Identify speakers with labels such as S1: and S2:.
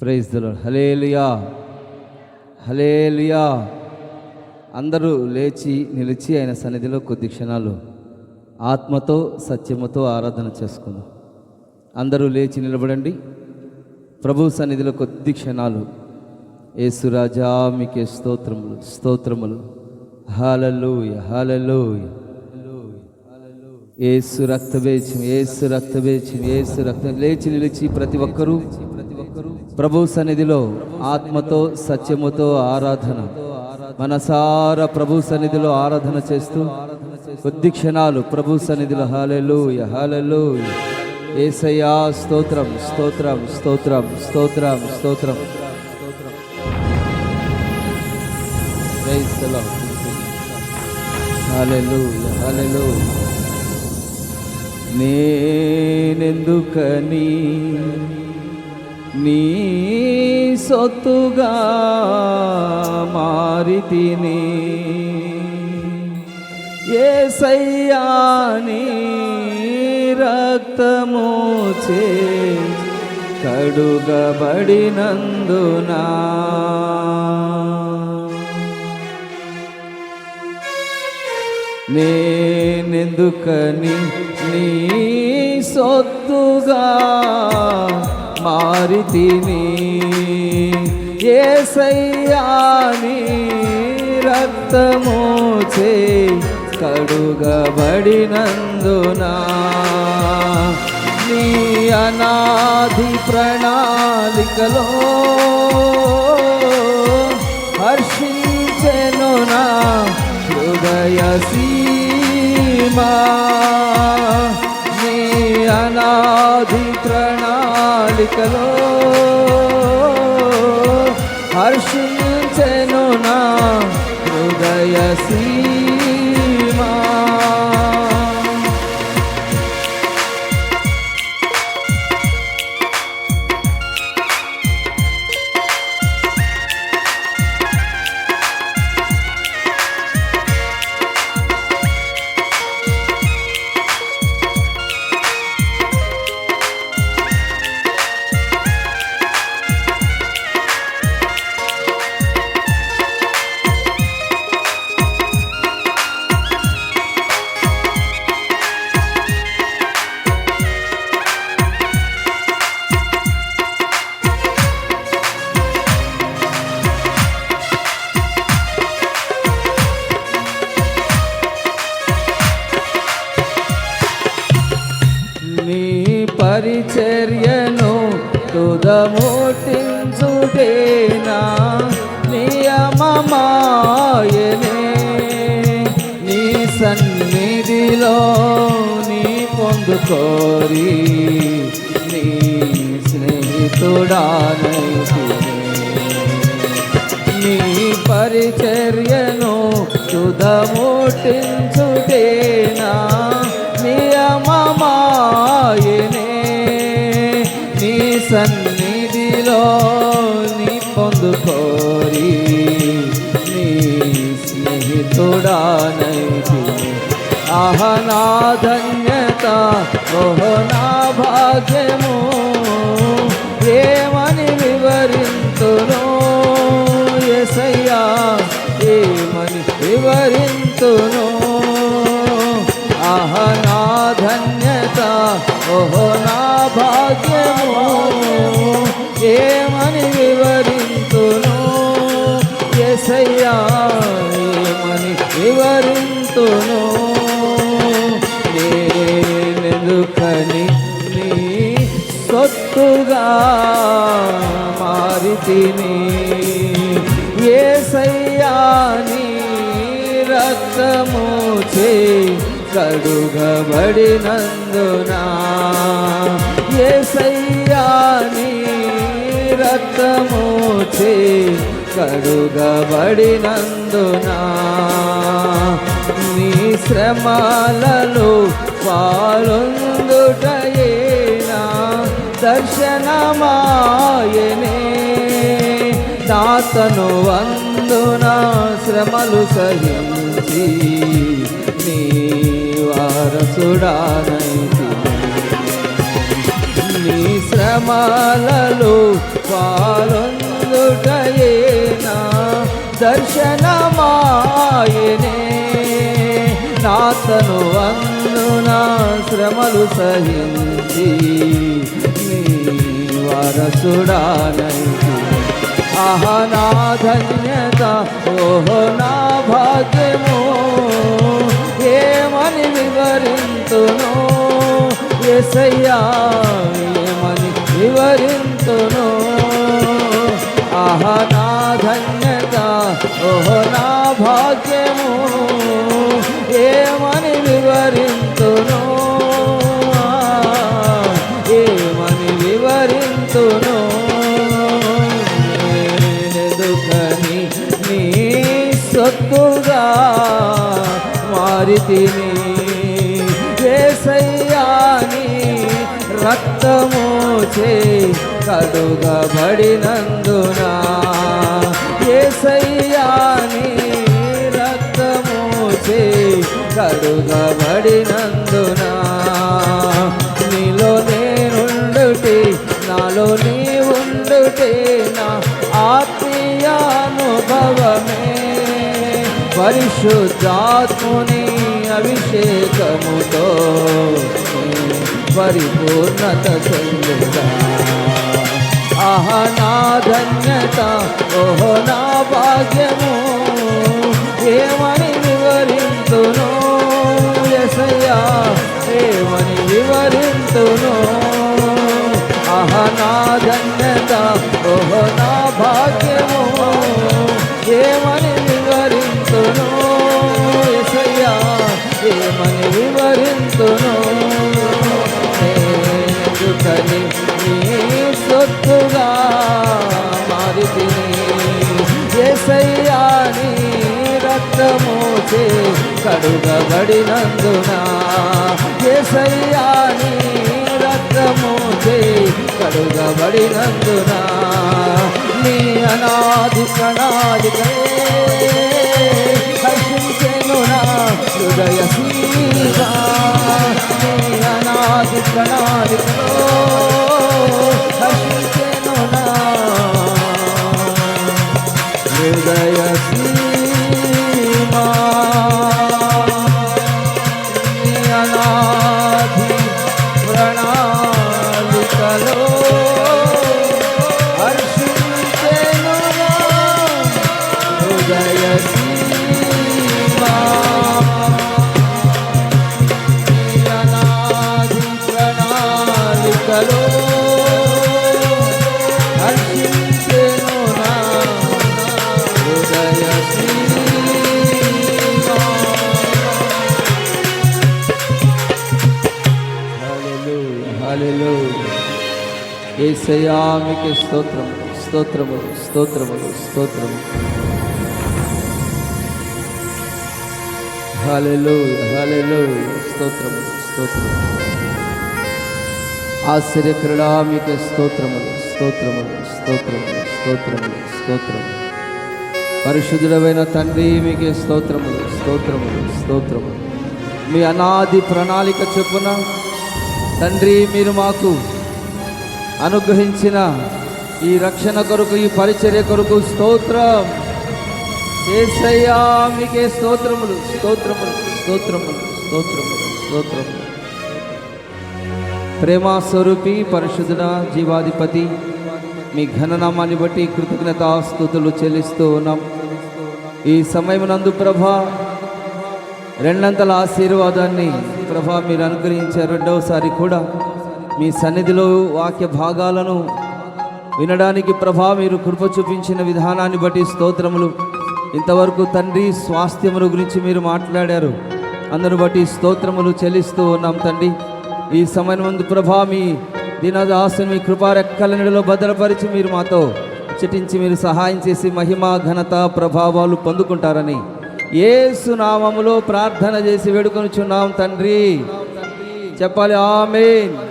S1: Praise the Lord hallelujah hallelujah hallelujah అందరూ లేచి నిలిచి ఆయన సన్నిధిలో కొద్ది క్షణాలు ఆత్మతో సత్యముతో ఆరాధన చేసుకుందాం. అందరూ లేచి నిలబడండి. ప్రభు సన్నిధిలో కొద్ది క్షణాలు. యేసురాజా మీకే స్తోత్రములు స్తోత్రములు. హాలలోయ హాలలోయ ఏసు రక్తబేచం ఏసు రక్తబేచం ఏసు రక్తం లేచి నిలిచి ప్రతి ఒక్కరూ ప్రభు సన్నిధిలో ఆత్మతో సత్యముతో ఆరాధన. మనసార ప్రభు సన్నిధిలో ఆరాధన చేస్తూ కొద్ది క్షణాలు ప్రభు సన్నిధిలో. హాలెలు యహాలెలు ఏసయ్యా స్తోత్రం స్తోత్రం స్తోత్రం స్తోత్రం స్తోత్రం. నేనెందుకని? నీ సొత్తుగా మారితిని ఏ ఏసయ్యాని రక్తమోచే కడుగబడినందునా. నేనెందుకని నీ సొత్తుగా మారితిని ఏసయ్యాని రక్తమోచే కడుగబడినందునా నీ అనాది ప్రణాళికలో హర్షించెను నా హృదయ సీమా. ప్రణాళికలో హర్షించెను నా హృదయ సీ తుదముటించుటేనా నియమమాయనే నీ సన్నిధిలో నీ పొందుకోరి. నీ స్నేహితుడానైతినే. నీ పరిచర్యను తుదముటించుటేనా నియమమాయనే నీ సన్నిధిలో నీ పొందుకోరి నీ స్నేహితుడానైతి ఆహ నా ధన్యత ఓహో నా భాగ్యము ఏమని వివరింతును ఎసయ్యా ఏమని వివరింతును ఆహ నా ధన్యత ఓహో నా భాగ్యము ఏమని ఏమని వివరింతును నేనెందుకని నీ సొత్తుగా మారితిని? ఏసయ్యాని రక్తము చే కడుగబడినందునా ఏసయ్యాని రక్తము చే కడుగబడినందునా? నీ శ్రమాలలో పాలుందుటయేనా దర్శనమాయనే. దాతను వందున శ్రమలు సహించి నీ వారసుడానైతి నీ శ్రమాలలో పాలుందు నా దర్శనమాయనే. నాతను అందున శ్రమలు సహించి నీ వారసుడానైతి ఆహ నా ధన్యత ఓహో నా భాగ్యము. ఏమని వివరింతును? ఎసయ్యా ఏమని వివరింతును? ఆహ నా ధన్యత ఓహో నా భాగ్యము ఏమని వివరింతును ఏమని వివరింతును దుఃఖని నీ సొత్తుగా మారితిని ఏసయ్యాని రక్తము చే కడుగబడినందున ఏసయ్యాని రక్తమూచే కడుగబడినందున నీలో నేనుండుటి నాలో నీ ఉండుటే నా ఆత్మీయానుభవమే పరిశుద్ధాత్ముని అభిషేకముతో పరిపూర్ణత చెందుతా ఆహ నా ధన్యత ఓహో నా భాగ్యము. ఏమని వివరింతును? ఎసయ్యా ఏమని వివరింతును? రక్తము కడుగబడినందున? ఏసయ్యా నీ రక్తమోచే కడుగబడినందున? నీ అనాది ప్రణాళికే హల్లెలూయా. హల్లెలూయా స్తోత్రము స్తోత్రములు స్తోత్రములు స్తోత్రము హల్లెలూయా హల్లెలూయా. స్తోత్రములు స్తోత్రములు ఆశ్చర్యకరుడా మీకు స్తోత్రములు స్తోత్రములు స్తోత్రములు స్తోత్రములు స్తోత్రములు పరిశుద్ధుడమైన తండ్రి మీకే స్తోత్రములు స్తోత్రములు స్తోత్రములు మీ అనాది ప్రణాళిక చొప్పున తండ్రి మీరు మాకు అనుగ్రహించిన ఈ రక్షణ కొరకు ఈ పరిచర్య కొరకు స్తోత్రం. ఏసయ్యా మీకే స్తోత్రములు స్తోత్రములు స్తోత్రములు స్తోత్రములు స్తోత్రములు. ప్రేమా స్వరూపి పరిశుద్ధుడ జీవాధిపతి మీ ఘననామాన్ని బట్టి కృతజ్ఞత స్థుతులు చెల్లిస్తూ ఉన్నాం. ఈ సమయమునందు ప్రభా రెండంతల ఆశీర్వాదాన్ని ప్రభా మీరు అనుగ్రహించే రెండవసారి కూడా మీ సన్నిధిలో వాక్య భాగాలను వినడానికి ప్రభా మీరు కృప చూపించిన విధానాన్ని బట్టి స్తోత్రములు. ఇంతవరకు తండ్రి స్వాస్థ్యముల గురించి మీరు మాట్లాడారు. అందరు బట్టి స్తోత్రములు చెల్లిస్తూ ఉన్నాం తండ్రి. ఈ సమయం ముందు ప్రభా మీ దినదాసు మీ కృపారెక్కలనిలో భద్రపరిచి మీరు మాతో చిటించి మీరు సహాయం చేసి మహిమ ఘనత ప్రభావాలు పొందుకుంటారని ఏసు నామములో ప్రార్థన చేసి వేడుకొనుచున్నాం తండ్రి. చెప్పాలి ఆమెన్.